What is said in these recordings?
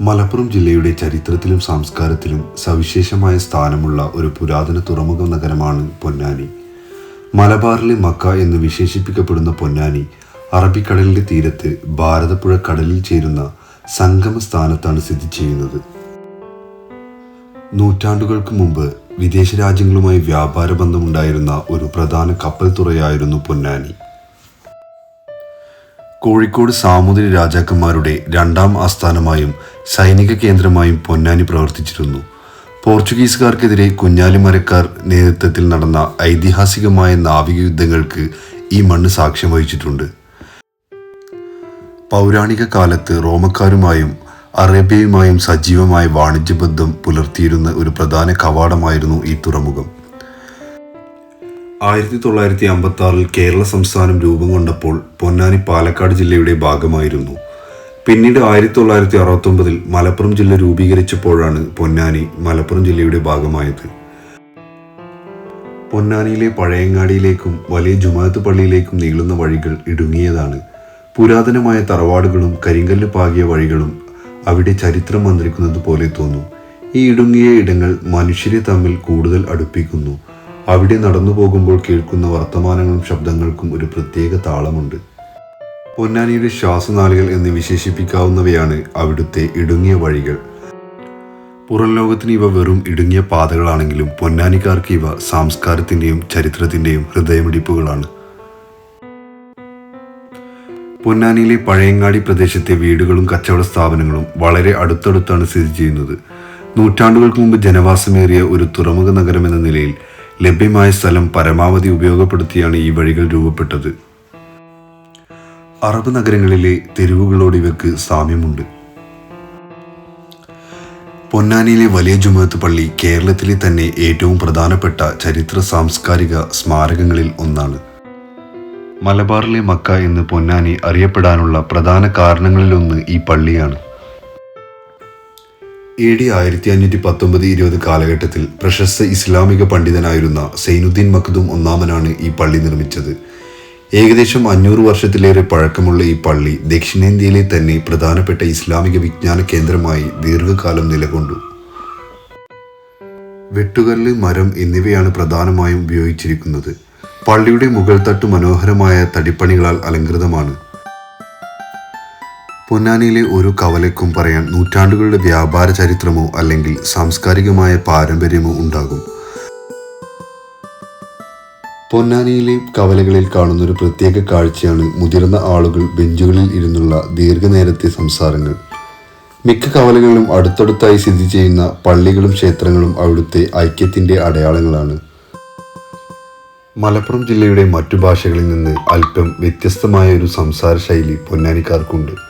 മലപ്പുറം ജില്ലയുടെ ചരിത്രത്തിലും സംസ്കാരത്തിലും സവിശേഷമായ സ്ഥാനമുള്ള ഒരു പുരാതന തുറമുഖ നഗരമാണ് പൊന്നാനി. മലബാറിലെ മക്ക എന്ന് വിശേഷിപ്പിക്കപ്പെടുന്ന പൊന്നാനി അറബിക്കടലിന്റെ തീരത്ത് ഭാരതപ്പുഴ കടലിൽ ചേരുന്ന സംഗമ സ്ഥാനത്താണ് സ്ഥിതി ചെയ്യുന്നത്. നൂറ്റാണ്ടുകൾക്ക് മുമ്പ് വിദേശ രാജ്യങ്ങളുമായി വ്യാപാര ബന്ധമുണ്ടായിരുന്ന ഒരു പ്രധാന കപ്പൽ തുറയായിരുന്നു പൊന്നാനി. കോഴിക്കോട് സാമൂതിരി രാജാക്കന്മാരുടെ രണ്ടാം ആസ്ഥാനമായും സൈനിക കേന്ദ്രമായും പൊന്നാനി പ്രവർത്തിച്ചിരുന്നു. പോർച്ചുഗീസുകാർക്കെതിരെ കുഞ്ഞാലിമരക്കാർ നേതൃത്വത്തിൽ നടന്ന ഐതിഹാസികമായ നാവിക യുദ്ധങ്ങൾക്ക് ഈ മണ്ണ് സാക്ഷ്യം വഹിച്ചിട്ടുണ്ട്. പൗരാണിക കാലത്ത് റോമക്കാരുമായും അറേബ്യയുമായും സജീവമായ വാണിജ്യബന്ധം പുലർത്തിയിരുന്ന ഒരു പ്രധാന കവാടമായിരുന്നു ഈ തുറമുഖം. ആയിരത്തി തൊള്ളായിരത്തി അമ്പത്തി ആറിൽ കേരള സംസ്ഥാനം രൂപം കൊണ്ടപ്പോൾ പൊന്നാനി പാലക്കാട് ജില്ലയുടെ ഭാഗമായിരുന്നു. പിന്നീട് ആയിരത്തി തൊള്ളായിരത്തി അറുപത്തൊമ്പതിൽ മലപ്പുറം ജില്ല രൂപീകരിച്ചപ്പോഴാണ് പൊന്നാനി മലപ്പുറം ജില്ലയുടെ ഭാഗമായത്. പൊന്നാനിയിലെ പഴയങ്ങാടിയിലേക്കും വലിയ ജുമാഅത്ത് പള്ളിയിലേക്കും നീളുന്ന വഴികൾ ഇടുങ്ങിയതാണ്. പുരാതനമായ തറവാടുകളും കരിങ്കല്ല് പാകിയ വഴികളും അവിടെ ചരിത്രം മന്ത്രിക്കുന്നത് പോലെ തോന്നും. ഈ ഇടുങ്ങിയ ഇടങ്ങൾ മനുഷ്യരെ തമ്മിൽ കൂടുതൽ അടുപ്പിക്കുന്നു. അവിടെ നടന്നു പോകുമ്പോൾ കേൾക്കുന്ന വർത്തമാനങ്ങളും ശബ്ദങ്ങൾക്കും ഒരു പ്രത്യേക താളമുണ്ട്. പൊന്നാനിയുടെ ശ്വാസനാളികൾ എന്ന് വിശേഷിപ്പിക്കാവുന്നവയാണ് അവിടുത്തെ ഇടുങ്ങിയ വഴികൾ. പുറം ലോകത്തിന് ഇവ വെറും ഇടുങ്ങിയ പാതകളാണെങ്കിലും പൊന്നാനിക്കാർക്ക് ഇവ സംസ്കാരത്തിന്റെയും ചരിത്രത്തിന്റെയും ഹൃദയമിടിപ്പുകളാണ്. പൊന്നാനിയിലെ പഴയങ്ങാടി പ്രദേശത്തെ വീടുകളും കച്ചവട സ്ഥാപനങ്ങളും വളരെ അടുത്തടുത്താണ് സ്ഥിതി ചെയ്യുന്നത്. നൂറ്റാണ്ടുകൾക്ക് മുമ്പ് ജനവാസമേറിയ ഒരു തുറമുഖ നഗരം എന്ന നിലയിൽ ലഭ്യമായ സ്ഥലം പരമാവധി ഉപയോഗപ്പെടുത്തിയാണ് ഈ വഴികൾ രൂപപ്പെട്ടത്. അറബ് നഗരങ്ങളിലെ തെരുവുകളോട് ഇവക്ക് സാമ്യമുണ്ട്. പൊന്നാനിയിലെ വലിയ ജുമത്ത് പള്ളി കേരളത്തിലെ തന്നെ ഏറ്റവും പ്രധാനപ്പെട്ട ചരിത്ര സാംസ്കാരിക സ്മാരകങ്ങളിൽ ഒന്നാണ്. മലബാറിലെ മക്ക എന്ന് പൊന്നാനി അറിയപ്പെടാനുള്ള പ്രധാന കാരണങ്ങളിലൊന്ന് ഈ പള്ളിയാണ്. എ ഡി ആയിരത്തി അഞ്ഞൂറ്റി പത്തൊമ്പത് ഇരുപത് കാലഘട്ടത്തിൽ പ്രശസ്ത ഇസ്ലാമിക പണ്ഡിതനായിരുന്ന സൈനുദ്ദീൻ മഖ്ദൂം ഒന്നാമനാണ് ഈ പള്ളി നിർമ്മിച്ചത്. ഏകദേശം അഞ്ഞൂറ് വർഷത്തിലേറെ പഴക്കമുള്ള ഈ പള്ളി ദക്ഷിണേന്ത്യയിലെ തന്നെ പ്രധാനപ്പെട്ട ഇസ്ലാമിക വിജ്ഞാന കേന്ദ്രമായി ദീർഘകാലം നിലകൊണ്ടു. വെട്ടുകല്ല് മരം എന്നിവയാണ് പ്രധാനമായും ഉപയോഗിച്ചിരിക്കുന്നത്. പള്ളിയുടെ മുകൾ തട്ട് മനോഹരമായ തടിപ്പണികളാൽ അലങ്കൃതമാണ്. പൊന്നാനിയിലെ ഒരു കവലയ്ക്കും പറയാൻ നൂറ്റാണ്ടുകളുടെ വ്യാപാര ചരിത്രമോ അല്ലെങ്കിൽ സാംസ്കാരികമായ പാരമ്പര്യമോ ഉണ്ടാകും. പൊന്നാനിയിലെ കവലകളിൽ കാണുന്ന ഒരു പ്രത്യേക കാഴ്ചയാണ് മുതിർന്ന ആളുകൾ ബെഞ്ചുകളിൽ ഇരുന്നുള്ള ദീർഘനേരത്തെ സംസാരങ്ങൾ. മിക്ക കവലകളിലും അടുത്തടുത്തായി സ്ഥിതി ചെയ്യുന്ന പള്ളികളും ക്ഷേത്രങ്ങളും അവിടുത്തെ ഐക്യത്തിന്റെ അടയാളങ്ങളാണ്. മലപ്പുറം ജില്ലയുടെ മറ്റു ഭാഷകളിൽ നിന്ന് അല്പം വ്യത്യസ്തമായ ഒരു സംസാര ശൈലി പൊന്നാനിക്കാർക്കുണ്ട്.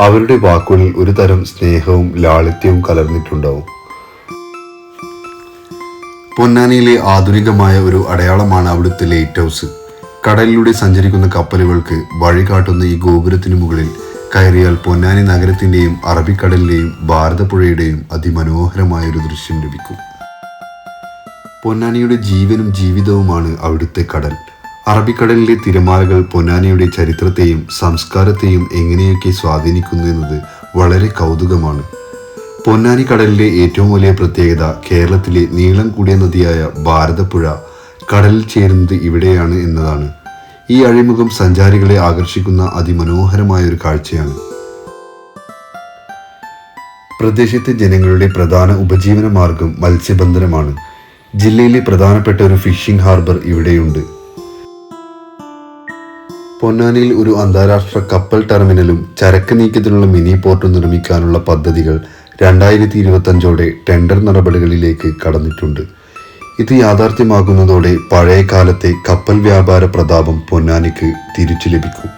അവരുടെ വാക്കുകളിൽ ഒരു തരം സ്നേഹവും ലാളിത്യവും കലർന്നിട്ടുണ്ടാവും. പൊന്നാനിയിലെ ആധുനികമായ ഒരു അടയാളമാണ് അവിടുത്തെ ലൈറ്റ് ഹൗസ്. കടലിലൂടെ സഞ്ചരിക്കുന്ന കപ്പലുകൾക്ക് വഴി കാട്ടുന്ന ഈ ഗോപുരത്തിനു മുകളിൽ കയറിയാൽ പൊന്നാനി നഗരത്തിന്റെയും അറബിക്കടലിന്റെയും ഭാരതപ്പുഴയുടെയും അതിമനോഹരമായ ഒരു ദൃശ്യം ലഭിക്കും. പൊന്നാനിയുടെ ജീവനും ജീവിതവുമാണ് അവിടുത്തെ കടൽ. അറബിക്കടലിലെ തിരമാലകൾ പൊന്നാനിയുടെ ചരിത്രത്തെയും സംസ്കാരത്തെയും എങ്ങനെയൊക്കെ സ്വാധീനിക്കുന്നു എന്നത് വളരെ കൗതുകമാണ്. പൊന്നാനി കടലിലെ ഏറ്റവും വലിയ പ്രത്യേകത കേരളത്തിലെ നീളം കൂടിയ നദിയായ ഭാരതപ്പുഴ കടലിൽ ചേരുന്നത് ഇവിടെയാണ് എന്നതാണ്. ഈ അഴിമുഖം സഞ്ചാരികളെ ആകർഷിക്കുന്ന അതിമനോഹരമായ ഒരു കാഴ്ചയാണ്. പ്രദേശത്തെ ജനങ്ങളുടെ പ്രധാന ഉപജീവന മാർഗം മത്സ്യബന്ധനമാണ്. ജില്ലയിലെ പ്രധാനപ്പെട്ട ഒരു ഫിഷിംഗ് ഹാർബർ ഇവിടെയുണ്ട്. പൊന്നാനിയിൽ ഒരു അന്താരാഷ്ട്ര കപ്പൽ ടെർമിനലും ചരക്ക് നീക്കത്തിനുള്ള മിനി പോർട്ടും നിർമ്മിക്കാനുള്ള പദ്ധതികൾ രണ്ടായിരത്തി ഇരുപത്തഞ്ചോടെ ടെൻഡർ നടപടികളിലേക്ക് കടന്നിട്ടുണ്ട്. ഇത് യാഥാർത്ഥ്യമാകുന്നതോടെ പഴയ കാലത്തെ കപ്പൽ വ്യാപാര പ്രതാപം പൊന്നാനിക്ക് തിരിച്ചു ലഭിക്കും.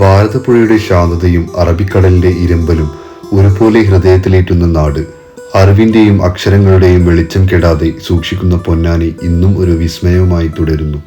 ഭാരതപ്പുഴയുടെ ശാന്തതയും അറബിക്കടലിന്റെ ഇരമ്പലും ഒരുപോലെ ഹൃദയത്തിലേറ്റുന്ന നാട് അറിവിന്റെയും അക്ഷരങ്ങളുടെയും വെളിച്ചം കെടാതെ സൂക്ഷിക്കുന്ന പൊന്നാനി ഇന്നും ഒരു വിസ്മയവുമായി തുടരുന്നു.